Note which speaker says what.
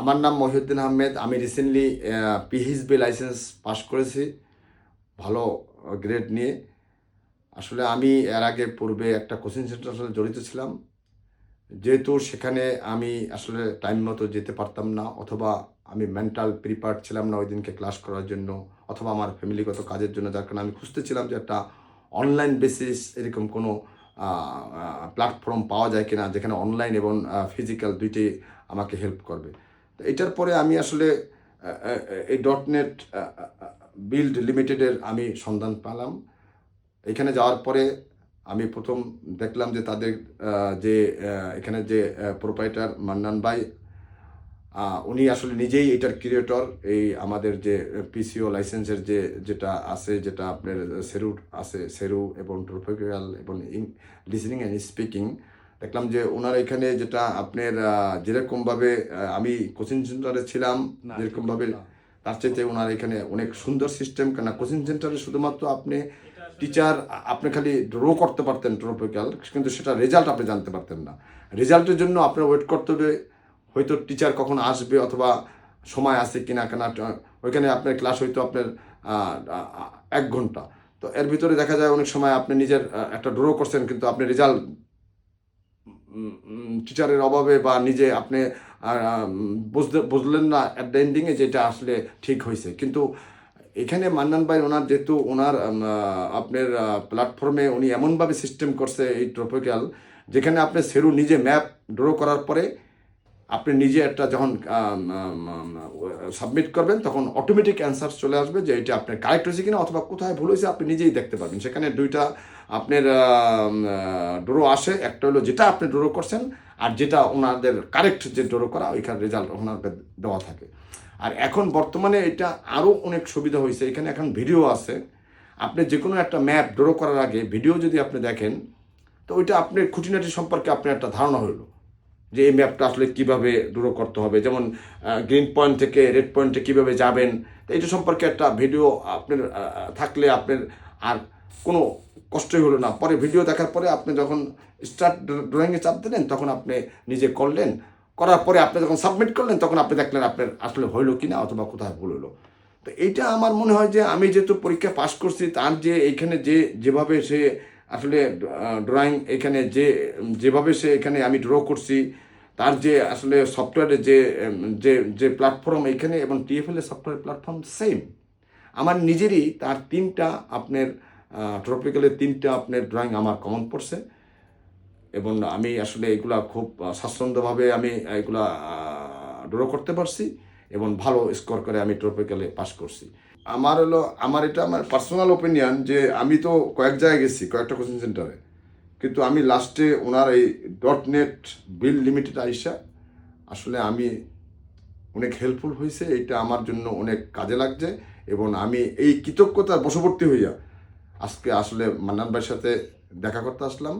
Speaker 1: আমার নাম মহিউদ্দিন আহমেদ। আমি রিসেন্টলি পিএইচবি লাইসেন্স পাস করেছি। ভালো গ্রেড নিয়ে। আসলে আমি এর আগে পূর্বে একটা কোচিং সেন্টার সাথে জড়িত ছিলাম। যেহেতু সেখানে আমি আসলে টাইম মতো যেতে পারতাম না, অথবা আমি মেন্টাল প্রিপেয়ার ছিলাম না ওই দিনকে ক্লাস করার জন্য, অথবা আমার ফ্যামিলিগত কাজের জন্য, যার কারণে আমি খুঁজতেছিলাম যে একটা অনলাইন বেসিস এরকম কোনো প্ল্যাটফর্ম পাওয়া যায় কিনা, যেখানে অনলাইন এবং ফিজিক্যাল দুইটাই আমাকে হেল্প করবে। তো এটার পরে আমি আসলে, এই ডট নেট বিল্ড লিমিটেডের আমি সন্ধান পেলাম। এখানে যাওয়ার পরে আমি প্রথম দেখলাম যে তাদের, যে, এখানে যে প্রোপাইটার মান্নান ভাই উনি আসলে নিজেই এটার ক্রিয়েটর এই আমাদের যে পিসিও লাইসেন্সের যে, যেটা আছে, যেটা আপনার সেরু আছে সেরু এবং ট্রোফিক্যাল এবং লিসনিং অ্যান্ড স্পিকিং দেখলাম যে ওনার এখানে যেটা আপনার যেরকমভাবে আমি কোচিং সেন্টারে ছিলাম যেরকমভাবে তার চাইতে ওনার এখানে অনেক সুন্দর সিস্টেম কেন কোচিং সেন্টারে শুধুমাত্র আপনি টিচার আপনি খালি ড্র করতে পারতেন ট্রপিক্যাল কিন্তু সেটা রেজাল্ট আপনি জানতে পারতেন না। রেজাল্টের জন্য আপনার ওয়েট করতে হবে হয়তো টিচার কখন আসবে অথবা সময় আছে কিনা কেনা ওইখানে আপনার ক্লাস হয়তো আপনার এক ঘণ্টা। তো এর ভিতরে দেখা যায় অনেক সময় আপনি নিজের একটা ড্র করছেন কিন্তু আপনি রেজাল্ট টিচারের অভাবে বা নিজে আপনি বুঝতে, বুঝলেন না অ্যাট দ্য এন্ডিংয়ে যেটা আসলে ঠিক হয়েছে। কিন্তু এখানে মান্নান ভাই ওনার যেহেতু ওনার আপনার প্ল্যাটফর্মে উনি এমনভাবে সিস্টেম করছে এই ট্রপিক্যাল যেখানে আপনি সেরু নিজে ম্যাপ ড্র করার পরে আপনি নিজে একটা যখন সাবমিট করবেন, তখন অটোমেটিক অ্যান্সার চলে আসবে যে এটা আপনার কারেক্ট হয়েছে কিনা অথবা কোথায় ভুল হয়েছে আপনি নিজেই দেখতে পাবেন সেখানে দুইটা আপনার ড্রো আসে, একটা হলো যেটা আপনি ড্রো করছেন আর যেটা ওনাদের কারেক্ট যে ড্রো করা, ওইখানে রেজাল্ট ওনাদের দেওয়া থাকে। আর এখন বর্তমানে এটা আরও অনেক সুবিধা হয়েছে এখানে এখন ভিডিও আছে। আপনি যে কোনো একটা ম্যাপ ড্র করার আগে ভিডিও যদি আপনি দেখেন, তো ওইটা আপনার খুঁটিনাটি সম্পর্কে আপনার একটা ধারণা হলো যে এই ম্যাপটা আসলে কীভাবে ড্র করতে হবে। যেমন গ্রিন পয়েন্ট থেকে রেড পয়েন্টে কীভাবে যাবেন এটা সম্পর্কে একটা ভিডিও আপনার থাকলে আপনার আর কোনো কষ্টই হলো না। পরে ভিডিও দেখার পরে আপনি যখন স্টার্ট ড্রয়িংয়ে চাপ দিলেন, তখন আপনি নিজে করলেন। করার পরে আপনি যখন সাবমিট করলেন, তখন আপনি দেখলেন আপনার আসলে হইল কি না অথবা কোথায় ভুল হলো তো এইটা আমার মনে হয় যে আমি যেহেতু পরীক্ষা পাশ করছি, তার যে এইখানে যে যেভাবে সে আসলে ড্রয়িং এখানে যে, যেভাবে সে এখানে আমি ড্র করছি, তার যে আসলে সফটওয়্যারের যে যে যে প্ল্যাটফর্ম এখানে এবং টিএফএল এর সফটওয়্যার প্ল্যাটফর্ম সেম আমার নিজেরই তার তিনটা আপনার ট্রপিক্যালের তিনটা আপনার ড্রয়িং আমার কমন পড়ছে। এবং আমি আসলে এগুলা খুব স্বাচ্ছন্দ্যভাবে আমি এগুলা ড্র করতে পারছি এবং ভালো স্কোর করে আমি ট্রপিক্যালে পাস করছি। আমার হলো, আমার এটা আমার পার্সোনাল ওপিনিয়ন যে আমি তো কয়েক জায়গায় গেছি, কয়েকটা কোচিং সেন্টারে কিন্তু আমি লাস্টে ওনার এই. ডট নেট বিল লিমিটেড আইসা, আসলে আমি অনেক হেল্পফুল হয়েছে এটা আমার জন্য অনেক কাজে লাগছে এবং আমি এই কৃতজ্ঞতার বশবর্তী হইয়া আজকে আসলে মান্নান ভাইয়ের সাথে দেখা করতে আসলাম।